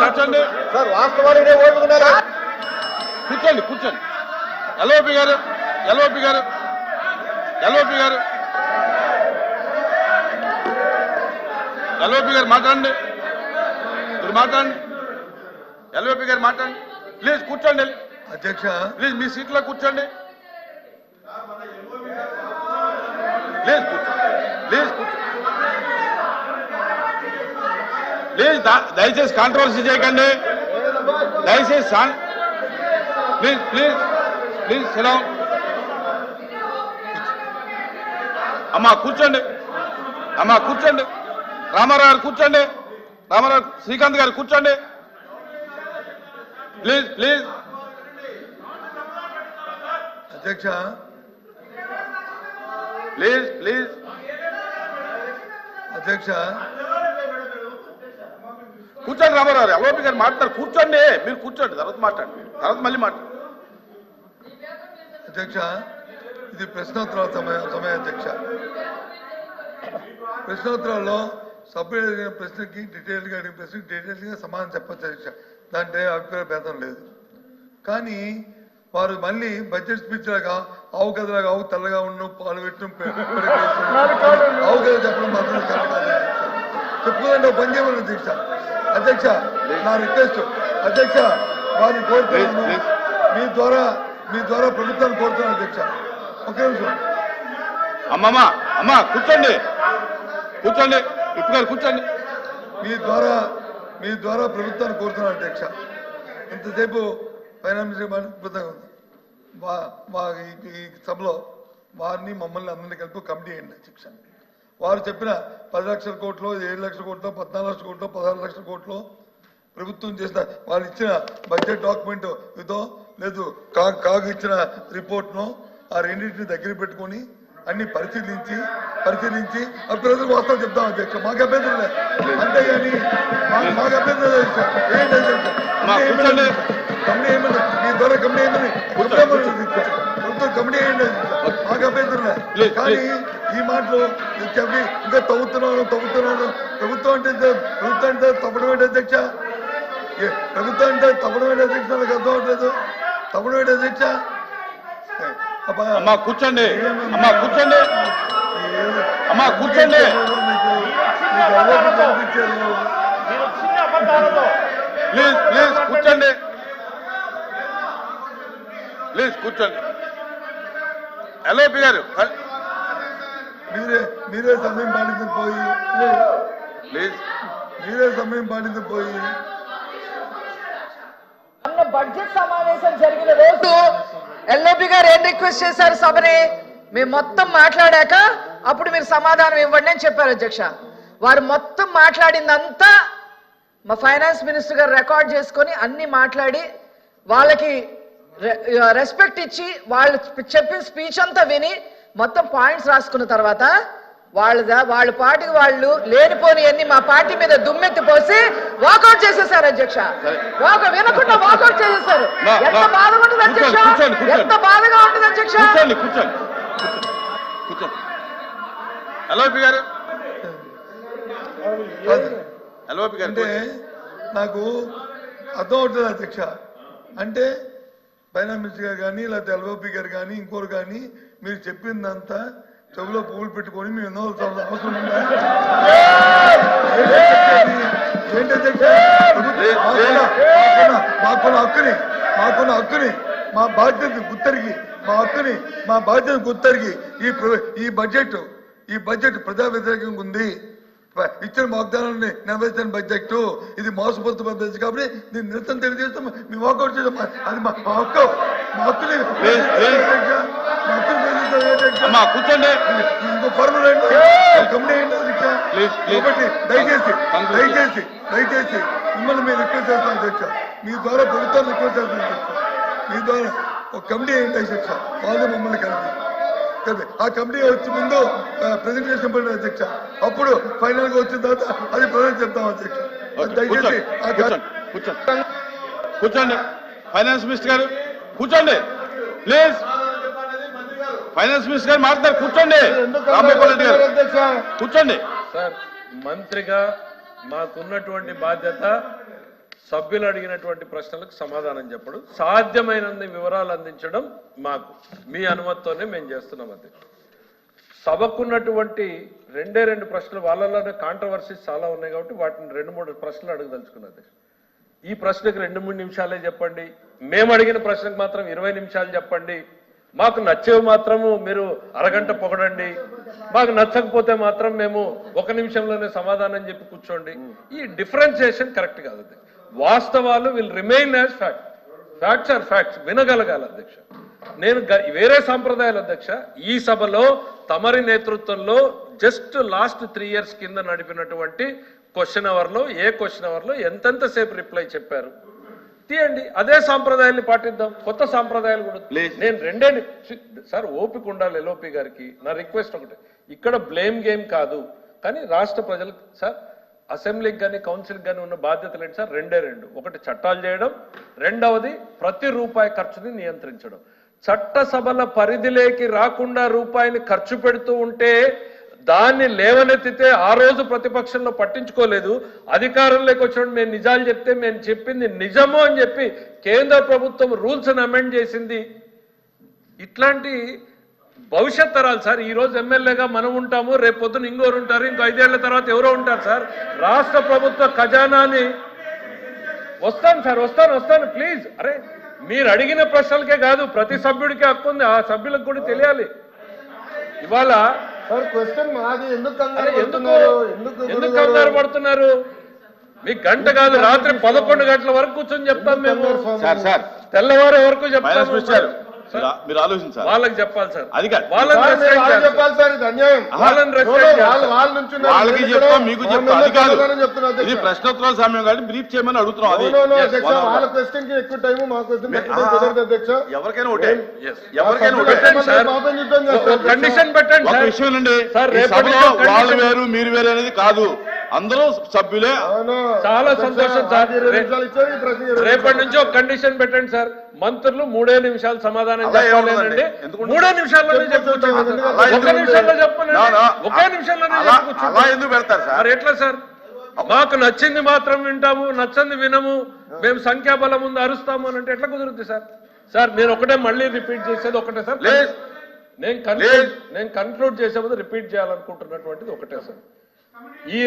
కూర్చోండి. సార్ వాస్తవానికి ఓడుకున్నారా కూర్చోండి కూర్చోండి. ఎల్ఓపి గారు ఎల్ఓపి గారు ఎల్ఓపి గారు. ఎల్ఓపి గారు మాట్లాడండి. మీరు మాట్లాడండి. ఎల్ఓపి గారు మాట్లాడండి. ప్లీజ్ కూర్చోండి. అధ్యక్ష. ప్లీజ్ మీ సీట్లో కూర్చోండి. ప్లీజ్ కూర్చోండి ప్లీజ్ కూర్చోండి ప్లీజ్ దయచేసి కాంట్రవర్సీ చేయకండి. దయచేసి ప్లీజ్ ప్లీజ్ ప్లీజ్ సిడౌన్ అమ్మా కూర్చోండి. అమ్మా కూర్చోండి. రామారావు గారు కూర్చోండి. రామారావు శ్రీకాంత్ గారు కూర్చోండి. Please please. అధ్యక్ష. Please please. అధ్యక్ష. కూర్చోండి రామారావు గారు ఎవరో గారు మాట్లాడారు కూర్చోండి మీరు కూర్చోండి తర్వాత మాట్లాడండి తర్వాత మళ్ళీ మాట్లాడండి. అధ్యక్ష ఇది ప్రశ్నోత్తరాల సమయం సమయం అధ్యక్ష. ప్రశ్నోత్తరాల్లో సభ్యులు అడిగిన ప్రశ్నకి డీటెయిల్గా అడిగిన ప్రశ్నకి డీటెయిల్గా సమాధానం చెప్పచ్చు అధ్యక్ష. దాంట్లో అభిప్రాయ భేదం లేదు. కానీ వారు మళ్ళీ బడ్జెట్ స్పీచ్ లాగా ఆవు కథలాగా ఆవు తెల్లగా ఉండడం పాలు పెట్టడం ఆవు కథ చెప్పడం మాత్రం కాదు అధ్యక్ష. చెప్పుకోదండి ఒక పని చేయమని అధ్యక్ష. అధ్యక్ష నా రిక్వెస్ట్ అధ్యక్ష వారిని కోరుతున్నాను. మీ ద్వారా మీ ద్వారా ప్రభుత్వాన్ని కోరుతున్నాను అధ్యక్ష. ఒక నిమిషం. అమ్మమ్మ అమ్మ కూర్చోండి. కూర్చోండి. ఇప్పుడు గారు కూర్చోండి. మీ ద్వారా మీ ద్వారా ప్రభుత్వాన్ని కోరుతున్నాను అధ్యక్ష. ఇంతసేపు ఫైనాన్స్ అద్భుతంగా ఉంది. మా ఈ- ఈ సభలో వారిని మమ్మల్ని అందరినీ కలిపి కమిటీ అయ్యండి అధ్యక్ష. వారు చెప్పిన పది లక్షల కోట్లు ఏడు లక్షల కోట్లు పద్నాలుగు లక్షల కోట్లు పదహారు లక్షల కోట్లు ప్రభుత్వం చేసిన వాళ్ళు ఇచ్చిన బడ్జెట్ డాక్యుమెంట్ ఇదో లేదు కాగ్ కాగ్ ఇచ్చిన రిపోర్ట్ను ఆ రెండింటిని దగ్గర పెట్టుకొని అన్ని పరిశీలించి పరిశీలించి ప్రజలకు వాస్తవం చెప్తాం అధ్యక్ష. మాకు లేదు. అంతేగాని మా- మాకు అభ్యంతరం లేదు సార్. ఏంటి అధ్యక్ష? మా ఏమన్నా ద్వారా కమిటీ ఏమని మాకు అభ్యంతరం కానీ. ఈ మాటలు చెప్పి ఇంకా తవ్వుతున్నాను తవ్వుతున్నాను. ప్రభుత్వం అంటే ప్రభుత్వం అంటే తప్పడం ఏంటి అధ్యక్ష? ప్రభుత్వం అంటే తప్పడం ఏంటి అధ్యక్ష? నాకు అర్థం అవట్లేదు. తప్పడం ఏంటి అధ్యక్ష? అమ్మ కూర్చోండి. అమ్మ కూర్చోండి. అమ్మా, కూర్చోండి. ప్లీజ్ ప్లీజ్ కూర్చోండి. ప్లీజ్ కూర్చోండి. ఎల్ఓపి గారు. మీరే మీరే సమయం పాటించు పోయి ప్లీజ్. మీరే సమయం పాటించు పోయి. అన్న బడ్జెట్ సమావేశం జరిగిన రోజు ఎల్ఓపి గారు ఏం రిక్వెస్ట్ చేశారు సభని? మేము మొత్తం మాట్లాడాక అప్పుడు మీరు సమాధానం ఇవ్వండి అని చెప్పారు అధ్యక్ష. వారు మొత్తం మాట్లాడిందంతా మా ఫైనాన్స్ మినిస్టర్ గారు రికార్డ్ చేసుకొని అన్ని మాట్లాడి వాళ్ళకి రెస్పెక్ట్ ఇచ్చి వాళ్ళు చెప్పిన స్పీచ్ అంతా విని మొత్తం పాయింట్స్ రాసుకున్న తర్వాత వాళ్ళ వాళ్ళ పార్టీకి వాళ్ళు లేనిపోని అన్ని మా పార్టీ మీద దుమ్మెత్తి పోసి వాకౌట్ చేసేసారు అధ్యక్ష. వాక వినకుండా వాకౌట్ చేసేసారు. ఎంత. బాధగా ఉంటుంది అధ్యక్ష. ఎంత బాధగా ఉంటుంది అధ్యక్ష? ఎల్ఓపి. ఎల్ఓపి గారు. అంటే నాకు అర్థం అవుతుంది అధ్యక్ష. అంటే ఫైనాన్స్ మినిస్టర్ గారు కానీ లేకపోతే ఎల్ఓపి గారు కానీ ఇంకోరు కానీ మీరు చెప్పిందంతా చెవిలో పువ్వులు పెట్టుకొని మేము ఎన్నో అవసరం మాకున్న- హక్కుని మాకున్న హక్కుని మా బాధ్యత గుర్తరిగి మా హక్కుని మా బాధ్యత గుర్తరిగి ఈ ప్ర- ఈ బడ్జెట్ ఈ బడ్జెట్ ప్రజా వ్యతిరేకంగా ఉంది. ఇచ్చిన వాగ్దానాన్ని నెరవేర్చిన బడ్జెట్ ఇది మోసపోతున్న బడ్జెట్ కాబట్టి దీన్ని నిరసన తెలియజేస్తాం మేము వాకౌట్ చేస్తాం అది మా హక్కు. మా హక్కుని కూర్చోండి. ఇంకో పర్మనెంట్. ఒకటి దయచేసి. దయచేసి దయచేసి మిమ్మల్ని మేము రిక్వెస్ట్ చేస్తాం అధ్యక్ష మీ ద్వారా ప్రభుత్వాన్ని రిక్వెస్ట్ చేస్తాం అధ్యక్ష మీ ద్వారా ఒక కమిటీ ఏంటి? అధ్యక్ష వాళ్ళు మమ్మల్ని కలిపి. ఆ కమిటీ వచ్చి ముందు ప్రెజెంటేషన్ పడిన అధ్యక్ష. అప్పుడు ఫైనల్గా వచ్చిన తర్వాత అది ప్రజెంట్ చెప్తాం అధ్యక్ష. దయచేసి కూర్చోండి ఫైనాన్స్ మినిస్టర్ గారు కూర్చోండి. ప్లీజ్ ఫైనాన్స్ మినిస్టర్ గారు మాట్లాడారు కూర్చోండి. రెడ్డి గారు. కూర్చోండి. సార్ మంత్రిగా మాకున్నటువంటి బాధ్యత సభ్యులు అడిగినటువంటి ప్రశ్నలకు సమాధానం చెప్పడం సాధ్యమైనన్ని వివరాలు అందించడం మాకు మీ అనుమతితోనే మేము చేస్తున్నాం అది. సభకున్నటువంటి రెండే రెండు ప్రశ్నలు వాళ్ళలోనే కాంట్రవర్సీస్ చాలా ఉన్నాయి కాబట్టి వాటిని రెండు మూడు ప్రశ్నలు అడగదలుచుకున్నది. ఈ ప్రశ్నకు రెండు మూడు నిమిషాలే చెప్పండి. మేము అడిగిన ప్రశ్నకు మాత్రం ఇరవై నిమిషాలు చెప్పండి. మాకు నచ్చేవి మాత్రము మీరు అరగంట పొగడండి. మాకు నచ్చకపోతే మాత్రం మేము ఒక నిమిషంలోనే సమాధానం చెప్పి కూర్చోండి. ఈ డిఫరెన్సియేషన్ కరెక్ట్ కాదు అది. వాస్తవాలు will remain as fact facts are facts వినగలగాలి అధ్యక్ష. నేను వేరే సాంప్రదాయాలు అధ్యక్ష. ఈ సభలో తమరి నేతృత్వంలో జస్ట్ లాస్ట్ త్రీ ఇయర్స్ కింద నడిపినటువంటి క్వశ్చన్ అవర్లో ఏ క్వశ్చన్ అవర్లో ఎంతెంత సేపు రిప్లై చెప్పారు? తీయండి. అదే సాంప్రదాయాన్ని పాటిద్దాం. కొత్త సాంప్రదాయాలు కూడా. నేను రెండే సార్ ఓపిక ఉండాలి ఎల్ఓపి గారికి. నా రిక్వెస్ట్ ఒకటి. ఇక్కడ బ్లేమ్ గేమ్ కాదు. కానీ రాష్ట్ర ప్రజలకు సార్ అసెంబ్లీకి కానీ కౌన్సిల్కి కానీ ఉన్న బాధ్యతలు ఏంటి సార్? రెండే రెండు. ఒకటి చట్టాలు చేయడం రెండవది ప్రతి రూపాయి ఖర్చుని నియంత్రించడం. చట్టసభల పరిధిలోకి రాకుండా రూపాయిని ఖర్చు పెడుతూ ఉంటే దాన్ని లేవనెత్తితే ఆ రోజు ప్రతిపక్షంలో పట్టించుకోలేదు. అధికారంలోకి వచ్చినప్పుడు మేము నిజాలు చెప్తే మేము చెప్పింది నిజము అని చెప్పి కేంద్ర ప్రభుత్వం రూల్స్ని అమెండ్ చేసింది. ఇట్లాంటి భవిష్యత్ తరాలు సార్ ఈ రోజు ఎమ్మెల్యేగా మనం ఉంటాము రేపు పొద్దున ఇంకోరు ఉంటారు ఇంకో ఐదేళ్ళ తర్వాత ఎవరో ఉంటారు సార్. రాష్ట్ర ప్రభుత్వ ఖజానాని వస్తాను సార్ వస్తాను వస్తాను ప్లీజ్. అరే మీరు అడిగిన ప్రశ్నలకే కాదు ప్రతి సభ్యుడికి హక్కు ఉంది ఆ సభ్యులకు కూడా తెలియాలి. ఇవాళ సార్ క్వశ్చన్ మాది. ఎందుకు అరే కంగారు ఎందుకు పడుతున్నారు? కంగారు మీకు గంట కాదు రాత్రి పదకొండు గంటల వరకు కూర్చొని చెప్తాం మేము? Sir sir. తెల్లవారే వరకు గారు మీరు- ఆలోచించాలి వాళ్ళకి చెప్పాలి సార్ అది కాదు. వాళ్ళని. చెప్పాలి సార్ ఇది అన్యాయం వాళ్ళని వాళ్ళు నుంచి ఉన్నారు. వాళ్ళకి చెప్తాం మీకు చెప్తాం అది కాదు ఇది. ప్రశ్నోత్తరాల సమయం కాబట్టి బ్రీఫ్ చేయమని అడుగుతున్నాం అది. వాళ్ళ క్వశ్చన్కి ఎక్కువ టైం మా క్వశ్చన్ అధ్యక్ష ఎవరికైనా ఒకటే. ఎవరికైనా ఒకటే కండిషన్ పెట్టండి. విషయం అండి వాళ్ళు వేరు మీరు వేరు అనేది కాదు అందరూ సభ్యులే. చాలా సంతోషం సార్. రేపటి. నుంచి ఒక కండిషన్ పెట్టండి సార్. మంత్రులు మూడే నిమిషాలు సమాధానం. ఎందుకు మూడే చెప్పొచ్చు ఎందుకు ఒక నిమిషంలో పెడతారు? సార్? మరి ఎట్లా సార్? మాకు నచ్చింది మాత్రం వింటాము నచ్చంది వినము. మేము సంఖ్యాబలం ముందు అరుస్తాము అని అంటే ఎట్లా కుదురుద్ది సార్? సార్ నేను ఒకటే మళ్ళీ రిపీట్ చేసేది ఒకటే సార్. లేదు. నేను కన్క్లూడ్ నేను కన్క్లూడ్ చేసే ముందు రిపీట్ చేయాలనుకుంటున్నటువంటిది ఒకటే సార్. ఈ